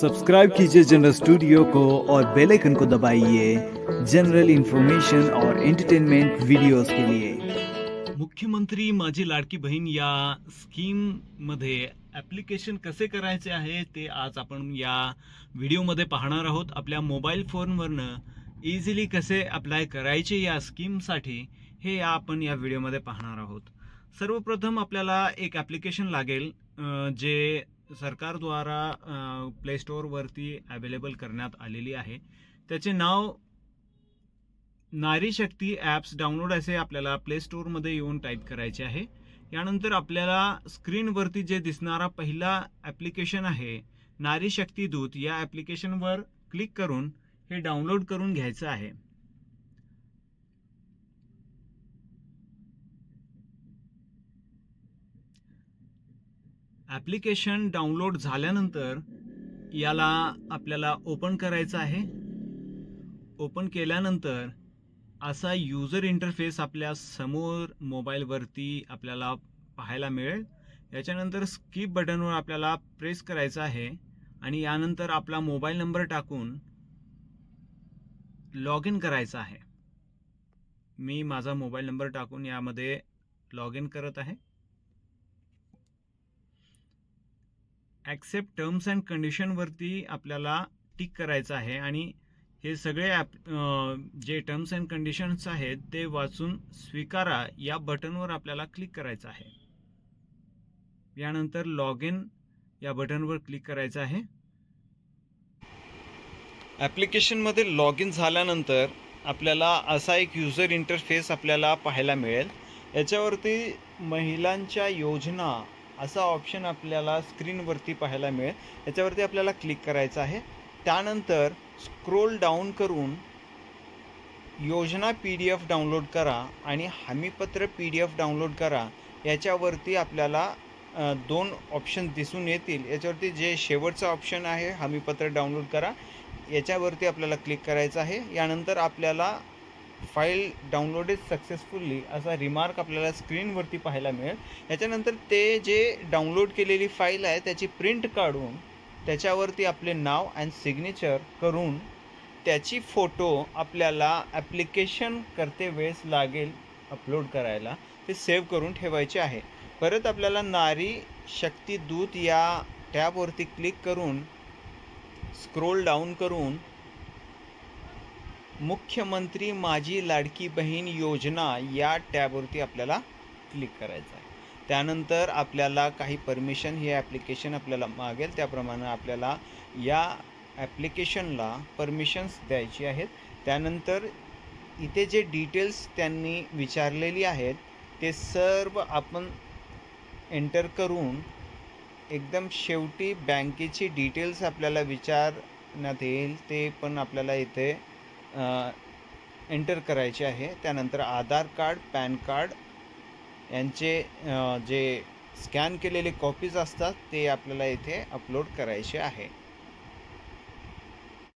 Subscribe कीजिए general studio को और बेल आइकन को दबाइए जनरल इन्फॉर्मेशन और एंटरटेनमेंट वीडियोस के लिए। मुख्यमंत्री माझी लाडकी बहीण या स्कीममध्ये ॲप्लिकेशन कसे करायचे आहे ते आज आपण या व्हिडिओमध्ये पाहणार आहोत. आपल्या मोबाईल फोनवरनं इझिली कसे अप्लाय करायचे या स्कीमसाठी हे या आपण या व्हिडिओमध्ये पाहणार आहोत. सर्वप्रथम आपल्याला एक ॲप्लिकेशन लागेल जे सरकारद्वारा प्ले स्टोअरवरती अवेलेबल करण्यात आलेली आहे. त्याचे नाव नारी शक्ती ॲप्स डाउनलोड असे आपल्याला प्ले स्टोअरमध्ये येऊन टाईप करायचे आहे. यानंतर आपल्याला स्क्रीनवरती जे दिसणारा पहिला ॲप्लिकेशन आहे नारी शक्ती दूत या ॲप्लिकेशनवर क्लिक करून हे डाउनलोड करून घ्यायचं आहे. ॲप्लिकेशन डाउनलोड झाल्यानंतर याला आपल्याला ओपन करायचं आहे. ओपन केल्यानंतर असा युजर इंटरफेस आपल्यासमोर मोबाईलवरती आपल्याला पाहायला मिळेल. याच्यानंतर स्किप बटनवर आपल्याला प्रेस करायचं आहे आणि यानंतर आपला मोबाईल नंबर टाकून लॉग इन करायचं आहे. मी माझा मोबाईल नंबर टाकून यामध्ये लॉग इन करत आहे. ॲक्सेप्ट टर्म्स अँड कंडिशनवरती आपल्याला टिक करायचं आहे आणि हे सगळे ॲप जे टर्म्स अँड कंडिशन्स आहेत ते वाचून स्वीकारा. या बटनवर आपल्याला क्लिक करायचं आहे. यानंतर लॉग इन या बटनवर क्लिक करायचं आहे. ॲप्लिकेशनमध्ये लॉग इन झाल्यानंतर आपल्याला असा एक युजर इंटरफेस आपल्याला पाहायला मिळेल. याच्यावरती महिलांच्या योजना असा ऑप्शन आपल्याला स्क्रीनवरती पाहायला मिळेल. याच्यावरती आपल्याला क्लिक करायचं आहे. त्यानंतर स्क्रोल डाऊन करून योजना पी डी एफ डाउनलोड करा आणि हमीपत्र पी डी एफ डाउनलोड करा. याच्यावरती आपल्याला दोन ऑप्शन दिसून येतील. याच्यावरती जे शेवटचं ऑप्शन आहे हमीपत्र डाउनलोड करा. याच्यावरती आपल्याला क्लिक करायचं आहे. यानंतर आपल्याला फाईल डाउनलोडेड सक्सेसफुल्ली असा रिमार्क आपल्याला स्क्रीनवरती पाहायला मिळेल. याच्यानंतर ते जे डाउनलोड केलेली फाईल आहे त्याची प्रिंट काढून त्याच्यावरती आपले नाव अँड सिग्नेचर करून त्याची फोटो आपल्याला ॲप्लिकेशन करते वेळेस लागेल अपलोड करायला ते सेव्ह करून ठेवायचे आहे. परत आपल्याला नारी शक्ती दूत या टॅबवरती क्लिक करून स्क्रोल डाऊन करून मुख्यमंत्री माझी लाडकी बहीण योजना या टॅबवरती आपल्याला क्लिक करायचं आहे. त्यानंतर आपल्याला काही परमिशन हे ॲप्लिकेशन आपल्याला मागेल. त्याप्रमाणे आपल्याला या ॲप्लिकेशनला परमिशन्स द्यायची आहेत. त्यानंतर इथे जे डिटेल्स त्यांनी विचारलेली आहेत ते सर्व आपण एंटर करून एकदम शेवटी बँकेची डिटेल्स आपल्याला विचारण्यात येईल. ते पण आपल्याला इथे एंटर करायचे आहे. त्यानंतर आधार कार्ड पॅन कार्ड यांचे जे स्कॅन केलेले कॉपीज असतात ते आपल्याला इथे अपलोड करायचे आहे.